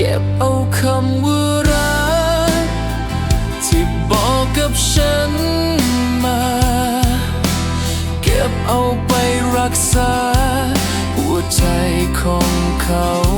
เก็บเอาคำว่ารักที่บอกกับฉันมา เก็บเอาไปรักษา หัวใจของเขา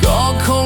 God call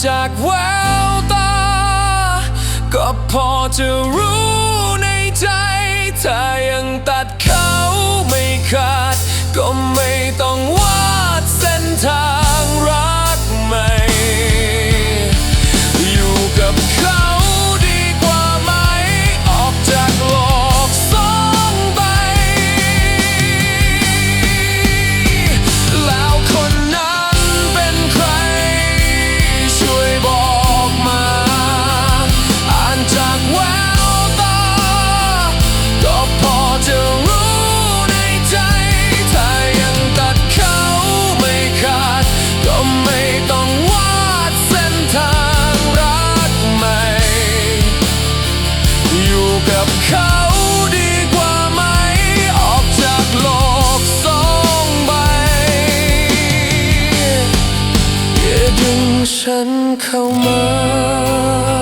Contact Welta Capote Rouge ฉันเข้ามา